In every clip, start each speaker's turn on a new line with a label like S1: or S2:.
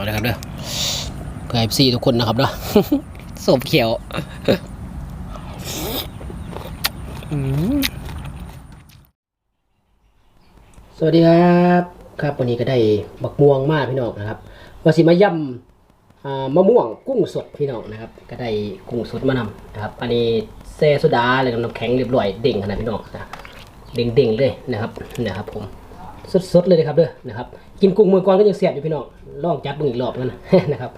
S1: เอาลยครับเด้อเพื่อเอซีทุกคนนะครับเนาะสมเขียวสวัสดีครับครับวันนี้ก็ได้บักม่วงมากพี่น้องนะครับว่าสิมายำอ่ามะม่วงกุ้งสดพี่น้องนะครับ ก็ได้กุ้งสดมานำนะครับ อันนี้แซ่โซดาแล้วก็น้ำแข็งเรียบร้อยเด้งขนาดพี่น้องนะเด้งเด้งๆเลยนะครับนะครับผมสดๆเลยนะครับเด้อนะครับ กินกุ้งมือก่อนก็ยังเสียบอยู่พี่น้องลองจัดเบิ่งอีกรอบกันนะนะครับ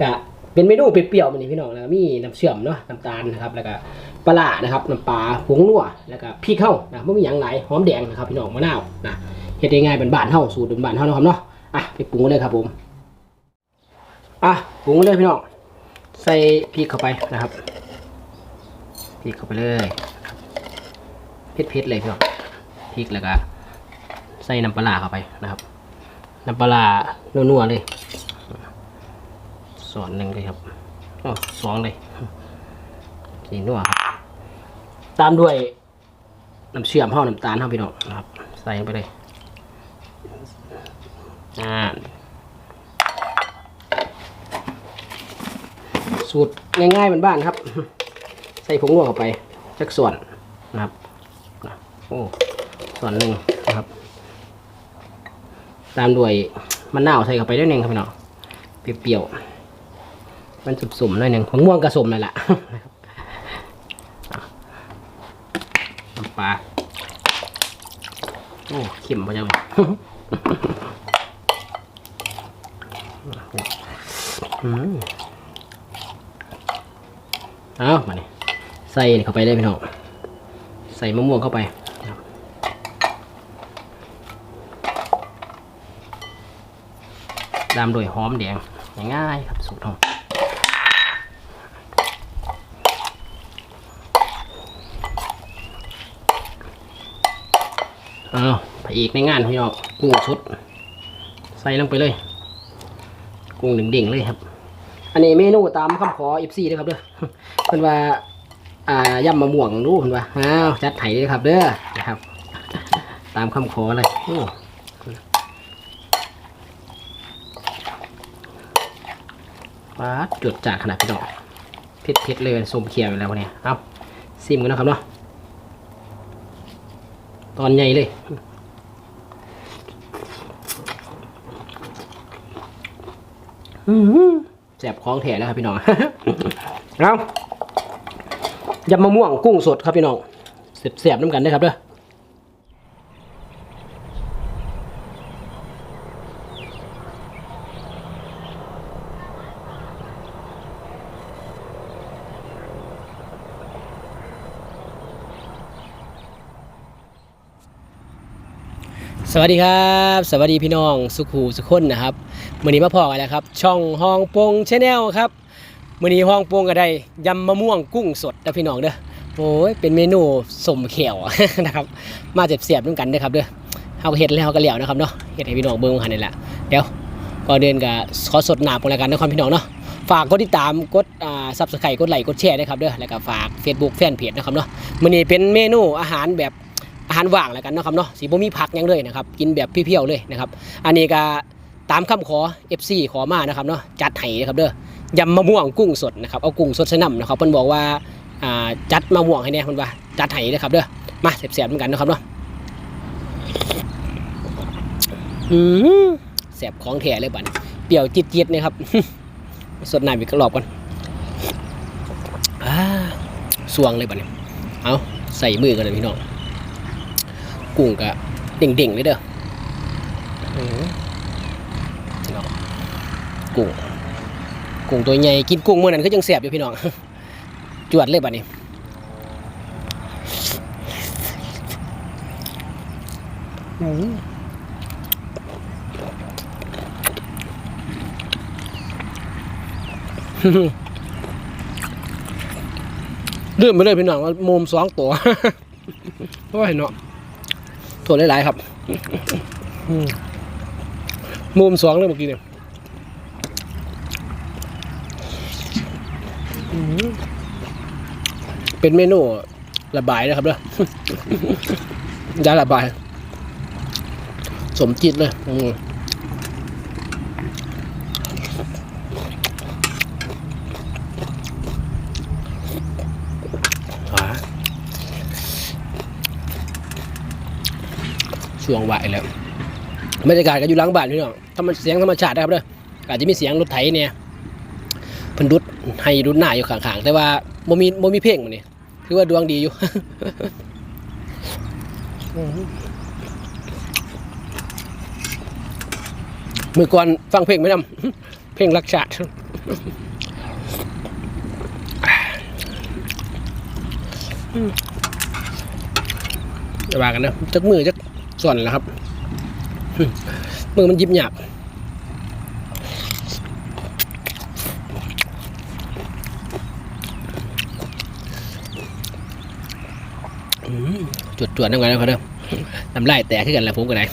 S1: ก็เป็นเมนูเปรี้ยวๆมันนี่พี่น้องแล้วมีน้ำเชื่อมเนาะน้ำตาลนะครับแล้วก็ปลานะครับน้ำปลาผงนัวแล้วก็พริกเข้านะไม่มีอย่างไหนหอมแดงนะครับพี่น้องมะนาวนะเฮ็ดง่ายๆเป็นบ้านเฮาสูตรเป็นบ้านเฮานะครับเนาะอะไปปรุงเลยครับผมอะปรุงเลยพี่น้องใส่พริกเข้าไปนะครับพริกเข้าไปเลยเผ็ดๆเลยพี่น้องพริกแล้วก็ใส่น้ำปลาเข้าไปนะครับ น้ำปลาร้านัวๆเลยส่วนหนึ่งเลยครับอ๋อสองเลยสีนัวครับ ตามด้วยน้ำเชื่อมห่อน้ำตาลห่อพี่น้องนะครับ ใส่ลงไปเลยอ่าสูตรง่ายๆบ้านครับ ใส่ผงนัวเข้าไปสักส่วนนะครับโอ้ส่วนหนึ่งนะครับ ตามด้วยมะนาวใส่เข้าไปด้วยหนึ่งครับพี่น้องเปรี้ยวๆมันสุมๆหน่อยหนึ่งของม่วงกระสมนั่นแหละน้ำปลาโอ้เข็มพอจังเลยอืมเอามานี่ใส่เข้าไปเลยพี่น้องใส่มะม่วงเข้าไป ตามด้วยหอมแดงง่ายๆครับสูตรของเอาไปอีกในงานพี่น้องกุ้งชุด ใส่ลงไปเลย กุ้งเด่งๆเลยครับ อันนี้เมนูตามคำขอ FC เลยครับเด้อเพิ่นว่าอ่ายำมะม่วงรู้เพิ่นว่าอ้าวจัดไถ่เลยครับเด้อนะครับ ตามคำขอเลยโอ้ ปาจุดจากขนาดพี่น้องเผ็ดเผ็ดเลยสมเขียวอยู่แล้ววันนี้เอาซิมกันนะครับเนาะตอนใหญ่เลยแสบคล้องแถแล้วครับพี่น้องเอายำมะม่วงกุ้งสดครับพี่น้องเสียบๆน้ำกันได้ครับเด้อ สวัสดีครับ สวัสดีพี่น้องสุขูสุขคนนะครับมือนี้มาพอกันแล้วครับ ช่องห้องโปงชาแนลครับมือนี้ห้องโปงก็ได้ยำมะม่วงกุ้งสดนะพี่น้องเด้อโอ้ยเป็นเมนูสมเขียวนะครับ มาเจ็บเสียบด้วยกันเด้อครับเด้อเฮาก็เฮ็ดแล้วเฮาก็เหลียวนะครับเนาะเฮ็ดให้พี่น้องเบิ่งหันนี่แหละเดี๋ยวก่อนเดินก็ขอสดหนาปรายการนะครับพี่น้องเนาะฝากกดติดตามกดอ่าซับสไครต์กดไลค์กดแชร์ด้ครับเด้อแล้วก็ฝาก Facebook แฟนเพจนะครับเนาะมือนี้เป็นเมนูอาหารแบบ อาหารว่างแล้วกันนะครับเนาะสีบ่มีผักยังเลยนะครับกินแบบเพียวๆเลยนะครับอันนี้ก็ตามคำขอ FC ขอมานะครับเนาะจัดให้นะครับเด้อยำมะม่วงกุ้งสดนะครับเอากุ้งสดใส่น้ำนะครับเพิ่นบอกว่าอ่าจัดมะม่วงให้แน่เพิ่นว่าจัดให้นะครับเด้อมาเสียบๆเหมือนกันนะครับเนาะอืมแสบของแท้เลยบัดนี้เปรี้ยวจี๊ดๆนะครับสดน้ำอีกรอบก่อนอ่าสวงเลยบัดนี้เอาใส่มือกันเลยพี่น้อง กุ้งกะเด่งๆเลยเด้ออื้อพี่น้องกุ้งกุ้งตัวใหญ่กินกุ้งเมื่อนั้นก็ยังแสบอยู่พี่น้อง จวดเลยบัดนี้อื้อเลื่อนไปเลยพี่น้องว่ามุมสองตัวโอ้ยเนาะ โทษหลายๆครับอืมมุมสองเลยเมื่อกี้เนี่ยอืมเป็นเมนูระบายนะครับเด้อยาระบาย สมจิตเลยอืม ช่วงไหวแล้วบรรยากาศก็อยู่หลังบ้านพี่น้องถ้ามันเสียงธรรมชาตินะครับเด้ออาจจะมีเสียงรถไถเนี่ยเพิ่นดุดให้ดุดหน้าอยู่ข้างๆแต่ว่าบ่มีบ่มีเพลงมันนี่ถือว่าดวงดีอยู่มือก่อนฟังเพลงไหม่นำเพลงรักชาติจะว่ากันนะจักมือจัก ส่วนแหล้วครับมือมันยิบหยาบจวดจวดๆนั่งไงแล้วเขาเด้อน้ำลายแตกขึ้นกันแล้วผมก็ได้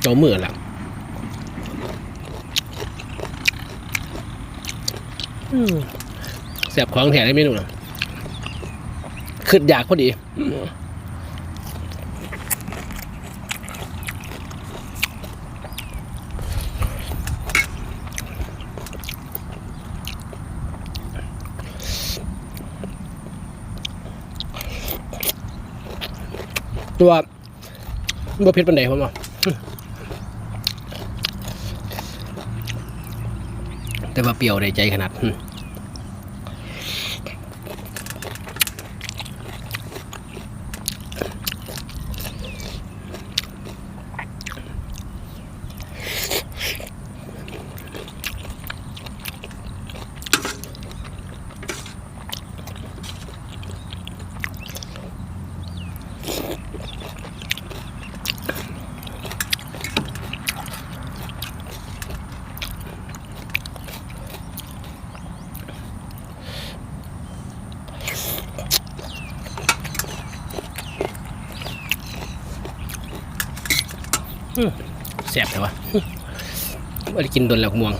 S1: โจมมือแล้วอืม สบของแถมได้เมนูนะขึ้นอยากพอดีตัวบ่เผ็ดปันใดผมอะแต่ว่าเปรี้ยวในใจขนาด แสบแต่ว่าไม่ได้กินโดนแล้วม่วง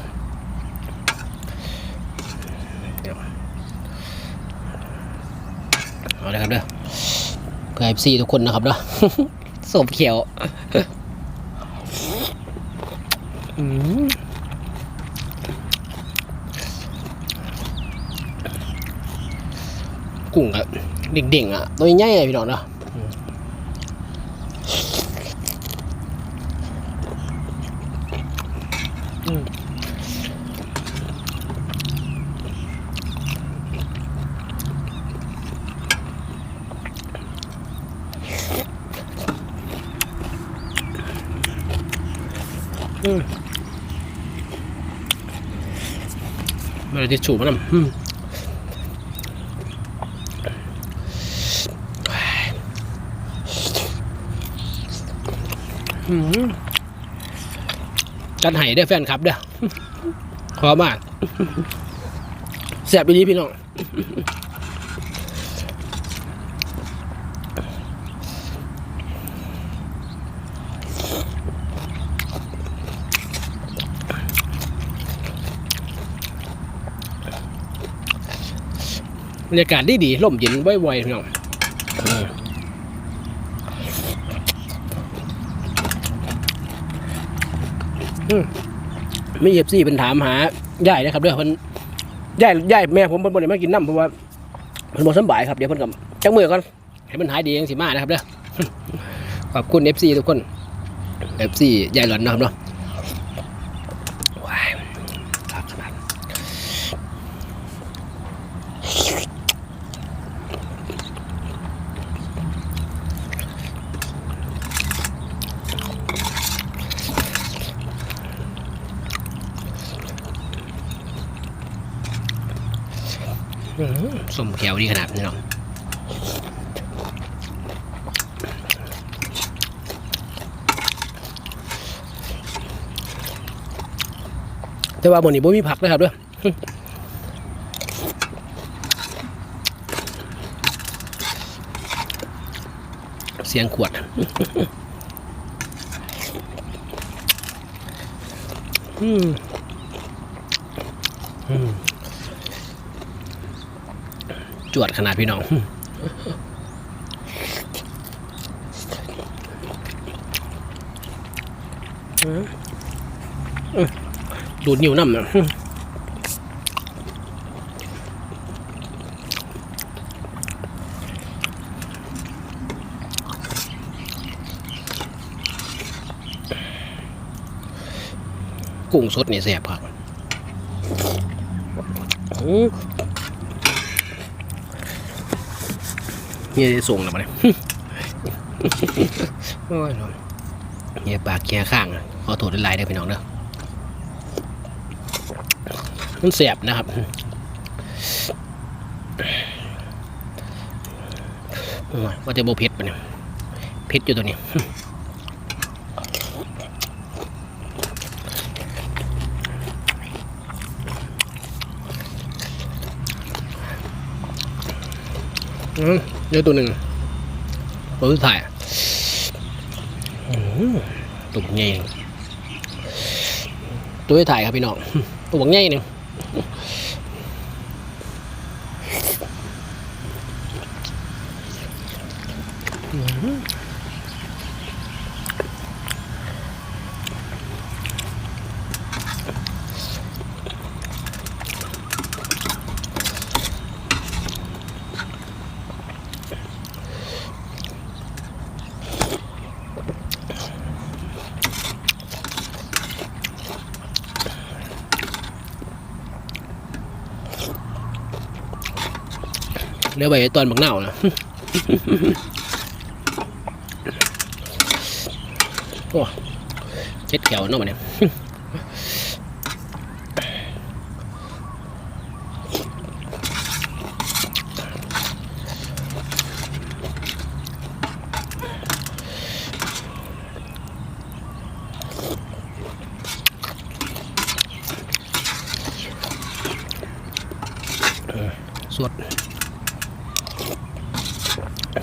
S1: เอาเลยครับเด้อเพื่อไอซีทุกคนนะครับเด้อสมเขียวกุ้งอะเด่งๆอะตัวใหญ่ๆพี่น้องเนาะ ม่ได้ทิชชู่มันำอืมอืมกันไห้ได้แฟนครับเด้อขอมากแสบไปดีพี่น้อง บรรยากาศดีดีๆลมเย็นไวๆพี่น้องเอออืมมีเอฟซีเป็นถามหาย่ายนะครับเด้อเพิ่นย่ายย่ายแม่ผมเพิ่นบ่ได้มากินน้ำเพราะว่าเพิ่นบ่สบายครับเดี๋ยวเพิ่นกับจังมือก่อนให้มันหายดีจังสิมานะครับเด้อขอบคุณเอฟซีทุกคนเอฟซีย่ายหลอนนะครับเนาะว้ายครับขนาด อื้อหือ สมแขวดีขนาดนี้เนาะแต่ว่าบนนี้บ่มีผักนะครับเด้วยเสียงขวด อืม วดขนาดพี่น้องดูดนิ้วน้ำนะกุ้งสดนี่แสบครับ อืมนี่ได้ส่งแล้วมาเนี่ยโอ้ยเนาะเฮียปากเฮียข้างอะขอโทษหลายๆเด้อพี่น้องเด้อมันแสบนะครับโอ้ยว่าจะโบเผ็ดปะเนี่ยเผ็ดอยู่ตัวนี้อืม เดี๋ยวตัวหนึ่งตัวสุดท้ายอะอืมตัวใหญ่หนึ่งตัวสุดท้ายครับพี่น้องตัวใหญ่หนึ่งอืม เดี๋ยวไปตอนบักเน่านะโอ้เจ็ดแถวเนาะมันเนี่ยสวด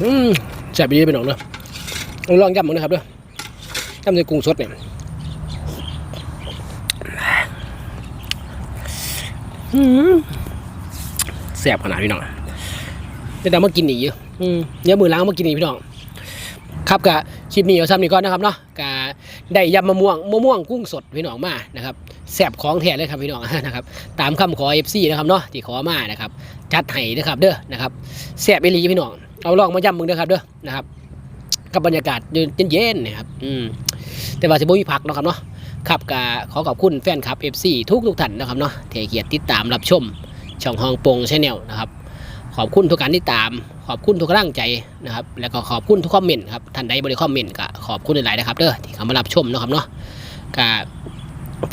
S1: อืมแซ่บดีไปหน่องเนาะลองยำมั้งนะครับเด้อยำในกุ้งสดเนี่ยแซ่บขนาดพี่น้องจะได้มากินอีกเยอะเดี๋ยวมือล้างมากินอีกพี่น้องครับกะคลิปนี้เอาซ้ำนี้ก่อนนะครับเนาะกะได้ยำมะม่วงมะม่วงกุ้งสดพี่น้องมานะครับแซ่บของแท้เลยครับพี่น้องนะครับ ตามคำขอ FC นะครับเนาะที่ขอมานะครับ จัดให้นะครับเด้อนะครับแซ่บอีหลีพี่น้อง เอาลองมาย้ำมึงเด้อครับเด้อนะครับกับบรรยากาศเย็นๆนะครับอืมแต่ว่าสิบ่มีผักเนาะครับเนาะครับกะขอขอบคุณแฟนคลับ FC ทุกทุกท่านนะครับเนาะที่ให้เกียรติติดตามรับชม ช่องฮองปงชาแนลนะครับ ขอบคุณทุกการติดตาม ขอบคุณทุกกำลังใจนะครับ แล้วก็ขอบคุณทุกคอมเมนต์ครับท่านใดบริคอมเมนต์ก็ขอบคุณหลายๆนะครับเด้อที่เข้ามารับชมเนาะครับเนาะก็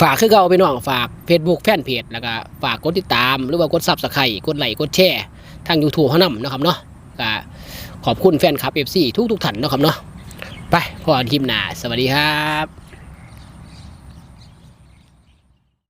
S1: ฝากคือเก่าไปน้องฝาก Facebook แฟนเพจแล้วก็ฝากกดติดตามหรือว่ากดซับสไครต์กดไลค์กดแชร์ทาง YouTube เขานำเนะครับเนาะ ก็ขอบคุณแฟนคลับเอฟซีทุกๆท่านนะครับเนาะไปพอกันคลิปหนาสวัสดีครับ